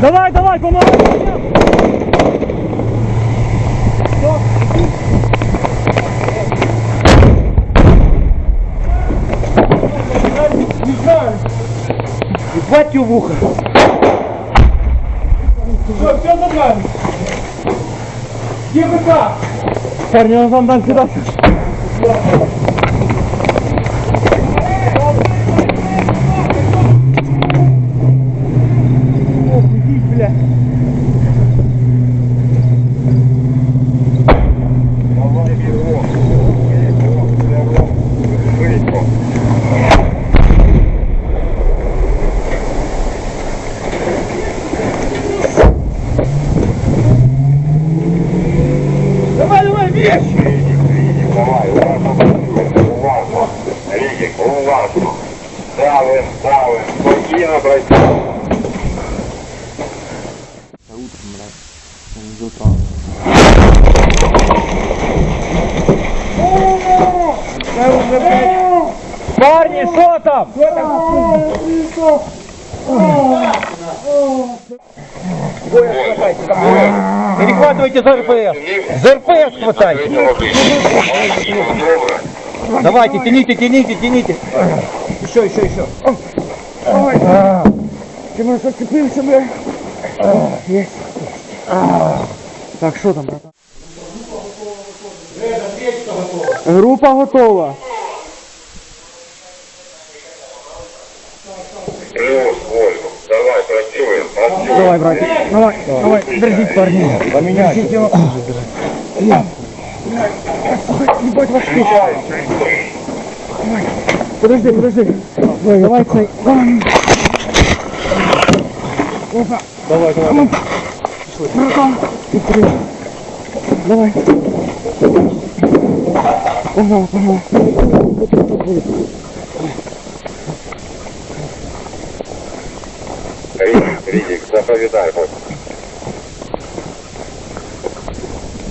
Давай, давай, помогай! Не знаю. Ебать в ухо. Все, все нормально. Где БК? Парни, он там дальше дальше. Ventura. Парни, что там? Перехватывайте за РПС. За РПС хватайте. Давайте, тяните, тяните, тяните. Еще, еще, еще. Ты мы зацепился, бля. Есть. Так, что там, братан? Група готова. Плюс, вольно. Давай, працюємо, працюємо. Давай, братик. Давай, давай, держите, парни. Держите его. Ебать, ваш путь. Подожди, подожди. Давай, цей. Опа. Давай, давай. Братан. Открой. Давай. Погнал, погнал. Рідік, Рідік, заповідай, будь.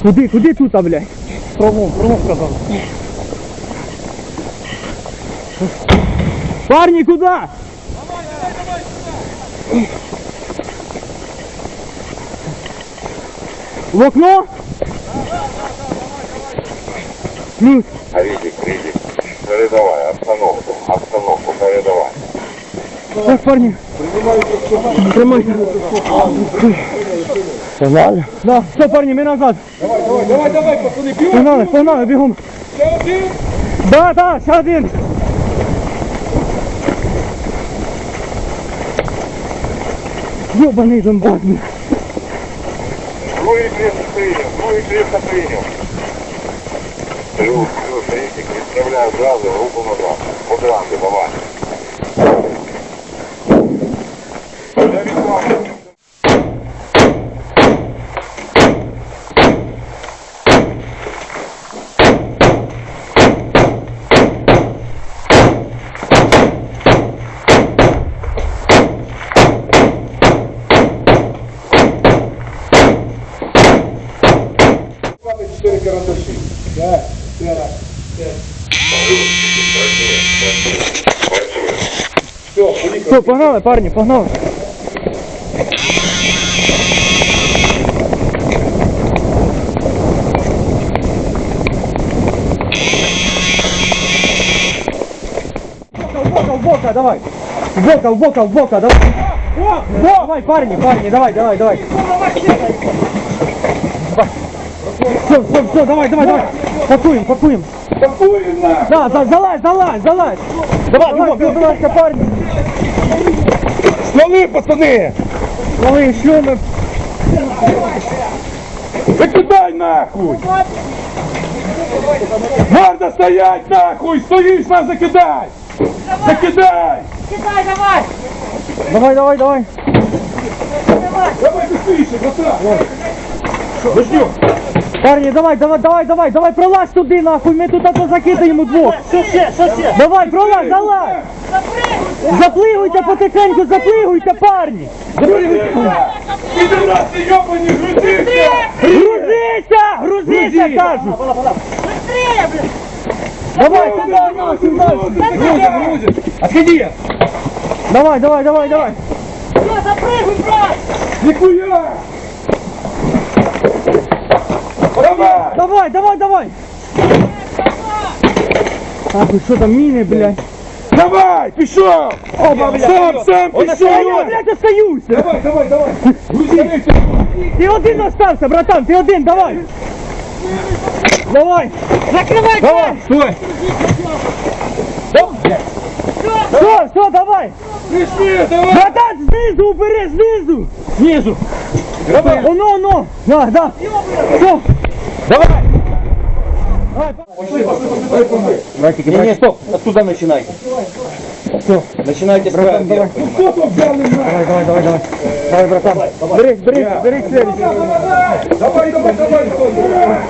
Куди, куди тут, блядь? Пролом, пролом сказал. Парни, куда? В окно? Плюс. А Рідік, Рідік, передавай, обстановку, обстановку передавай. Так, парни. Тримай. Погнали? Да, все, парни, мы назад. Давай, давай, давай, пацаны, бьем! Погнали, погнали, бігом. Ще один! Да, да, ще один. Ёбаный зомбак, блин. Другий крепко прийняв, другий крепко прийняв. Плюс, плюс, Рідік, відправляю зразу, руку назад. Подранди, давай. Я Чотири карандаші. Да, да. Все. Все, погнали, парни, погнали. Бока, давай. В бока, в бока, в бока, давай. Давай, парни, парни, давай, давай, давай Все, все, все, давай, давай, давай. Пакуем, пакуем. Пакуємо на! Да, за, залазь, залазь, залазь. Давай, давай, давай, давай, парни. Стволи, пацани! Давай, еще мы. Закидай нахуй! Гарда стоять нахуй! Стоїш нас закидай! Закидай! Кидай, давай! Давай, давай, давай. Давай быстріше, братан! Дождем! Парни, давай, давай, давай, давай, давай, пролазь туди, нахуй, ми тут а закидаємо двох. Що ще, що ще? Давай, пролазь, залазь. Заплигуйте потихеньку, заплигуйте, парні. Підраси йобані, грузися! Грузися, грузися, кажу. Быстрее, блин! Давай, давай, грузим! Отходи! давай, давай, давай, давай. Все, запрыгивай, брат! Нихуя! Давай! Давай, давай, давай. Нахуй, що там міни, блядь. Давай, пішов! Сам, сам А я, пішов! блядь, остаюся. Давай, давай, давай! Грузи, Ти один остався, братан, ти один, давай. Давай. Закривай Давай, Стой! все, все, давай. Пришли, давай! Братан, знизу убери, знизу. Знизу. Давай! Оно, оно. Да, да. Все. Давай! Братики, Не, не, стоп, оттуда начинайте. Все. Начинайте с на? Давай, давай, давай, давай. Давай, братан. Берись, берись, берись следующий. Давай, давай, давай!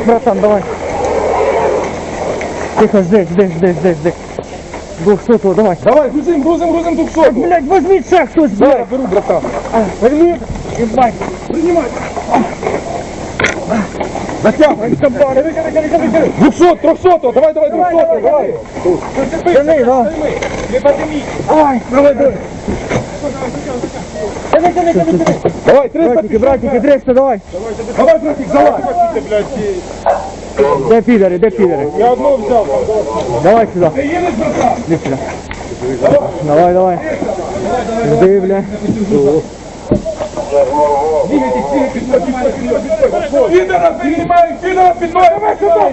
Братан, давай. Тихо, жди, жди, жди, жди, жди. Двухсотого, давай. Давай, грузим, грузим, грузим двухсотку! Блядь, хтось, Я блядь. беру, братан. Возьми. Ебать. Принимай! Затягивай! Двухсот, трехсотого! Давай, давай, двухсотого! Давай! Тяни, да. Не подними! Ай, давай, давай. Тяни, тяни, тяни, тяни. Давай, 300 Братики, братики, 300, давай. Давай, братик, залазь! Де підари, де підари? Я одного взял. Давай сюди. Ты едешь, братан? Іди сюди. Давай, давай. Жди, бля. Пидора принимаем, пидора пидной! Давай сюда!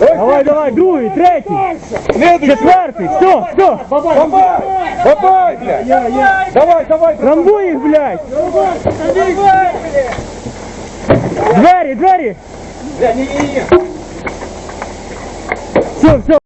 Давай, давай, другий, третій, Следующий! четвертий, все, все. Бабай! Бабай, блядь! Давай, давай! Рамбуй їх, блядь. Двері, двері. Все, все.